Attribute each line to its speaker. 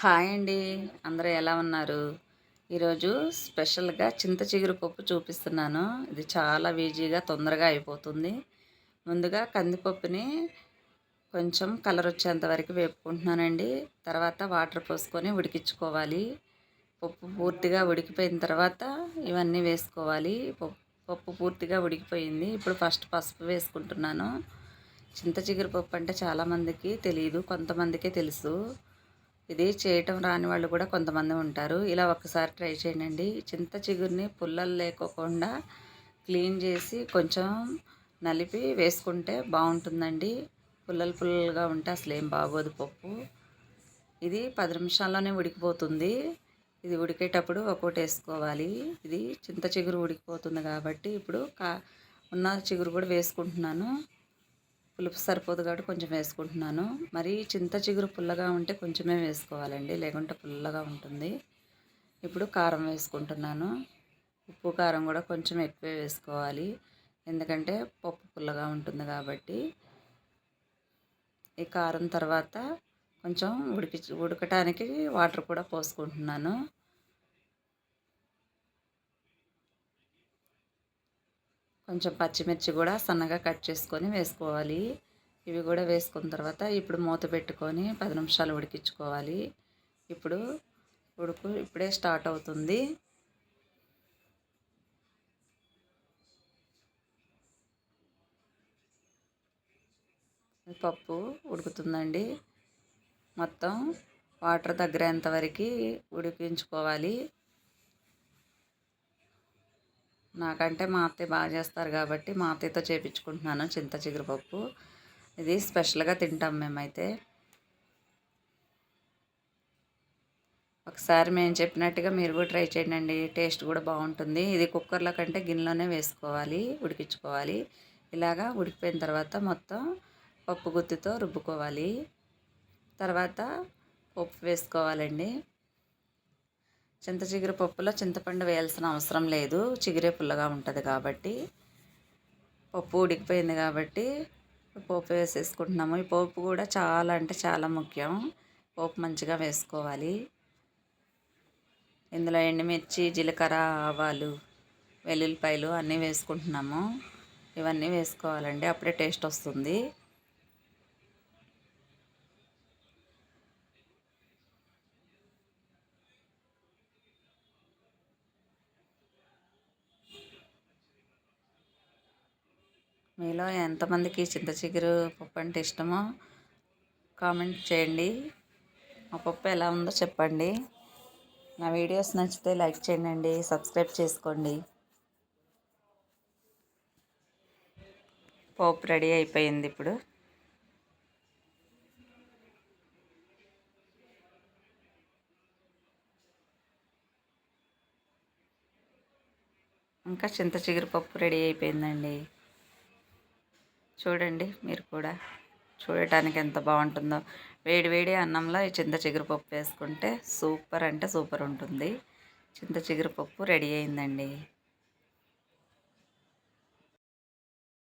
Speaker 1: Hi అండి. అందరూ ఎలా ఉన్నారు? ఈరోజు స్పెషల్గా చింత చిగురు పప్పు చూపిస్తున్నాను. ఇది చాలా ఈజీగా తొందరగా అయిపోతుంది. ముందుగా కందిపప్పుని కొంచెం కలర్ వచ్చేంత వరకు వేపుకుంటున్నానండి. తర్వాత వాటర్ పోసుకొని ఉడికించుకోవాలి. పప్పు పూర్తిగా ఉడికిపోయిన తర్వాత ఇవన్నీ వేసుకోవాలి. పప్పు పూర్తిగా ఉడికిపోయింది. ఇప్పుడు ఫస్ట్ పసుపు వేసుకుంటున్నాను. చింత చిగురు పప్పు అంటే చాలామందికి తెలియదు కొంతమందికే తెలుసు. ఇది చేయటం రాని వాళ్ళు కూడా కొంతమంది ఉంటారు. ఇలా ఒకసారి ట్రై చేయండి. చింత చిగురిని పుల్లలు లేకోకుండా క్లీన్ చేసి కొంచెం నలిపి వేసుకుంటే బాగుంటుందండి. పుల్లలు పుల్లలుగా ఉంటే అసలు ఏం బాగోదు పప్పు. ఇది పది నిమిషాల్లోనే ఉడికిపోతుంది. ఇది ఉడికేటప్పుడు ఒక్కోటి వేసుకోవాలి. ఇది చింత చిగురు ఉడికిపోతుంది కాబట్టి ఇప్పుడు కా ఉన్న చిగురు కూడా వేసుకుంటున్నాను. పులుపు సరిపోదు కాబట్టి కొంచెం వేసుకుంటున్నాను. మరి చింత చిగురు పుల్లగా ఉంటే కొంచెమే వేసుకోవాలండి. లేకుంటే పుల్లగా ఉంటుంది. ఇప్పుడు కారం వేసుకుంటున్నాను. ఉప్పు కారం కూడా కొంచెం ఎక్కువే వేసుకోవాలి. ఎందుకంటే పప్పు పుల్లగా ఉంటుంది కాబట్టి. ఈ కారం తర్వాత కొంచెం ఉడికి ఉడకటానికి వాటర్ కూడా పోసుకుంటున్నాను. కొంచెం పచ్చిమిర్చి కూడా సన్నగా కట్ చేసుకొని వేసుకోవాలి. ఇవి కూడా వేసుకున్న తర్వాత ఇప్పుడు మూత పెట్టుకొని పది నిమిషాలు ఉడికించుకోవాలి. ఇప్పుడు ఉడుకు ఇప్పుడే స్టార్ట్ అవుతుంది. పప్పు ఉడుకుతుందండి. మొత్తం వాటర్ దగ్గరేంత వరకు ఉడికించుకోవాలి. నాకంటే మా అత్తయ్య బాగా చేస్తారు కాబట్టి మా అత్తయ్యతో చేపించుకుంటున్నాను చింత చిగురుపప్పు. ఇది స్పెషల్గా తింటాం మేమైతే. ఒకసారి మేము చెప్పినట్టుగా మీరు కూడా ట్రై చేయండి టేస్ట్ కూడా బాగుంటుంది. ఇది కుక్కర్లో కంటే గిన్నెలోనే వేసుకోవాలి ఉడికించుకోవాలి. ఇలాగా ఉడికిపోయిన తర్వాత మొత్తం పప్పు గుత్తితో రుబ్బుకోవాలి. తర్వాత పప్పు వేసుకోవాలండి. చింత చిగురు పప్పులో చింతపండు వేయాల్సిన అవసరం లేదు. చిగురే పుల్లగా ఉంటుంది కాబట్టి. పప్పు ఉడికిపోయింది కాబట్టి పోపు వేసేసుకుంటున్నాము. ఈ పోపు కూడా చాలా అంటే చాలా ముఖ్యం. పోపు మంచిగా వేసుకోవాలి. ఇందులో ఎండుమిర్చి జీలకర్ర ఆవాలు వెల్లుల్లిపాయలు అన్నీ వేసుకుంటున్నాము. ఇవన్నీ వేసుకోవాలండి. అప్పుడే టేస్ట్ వస్తుంది. మీలో ఎంతమందికి చింత చిగురు పప్పు అంటే ఇష్టమో కామెంట్ చేయండి. ఆ పప్పు ఎలా ఉందో చెప్పండి. నా వీడియోస్ నచ్చితే లైక్ చేయండి సబ్స్క్రైబ్ చేసుకోండి. పోపు రెడీ అయిపోయింది ఇప్పుడు. ఇంకా చింత చిగురు పప్పు రెడీ అయిపోయిందండి. చూడండి మీరు కూడా చూడటానికి ఎంత బాగుంటుందో. వేడి వేడి అన్నంలో ఈ చింత చిగురుపప్పు వేసుకుంటే సూపర్ అంటే సూపర్ ఉంటుంది. చింత చిగురుపప్పు రెడీ అయిందండి.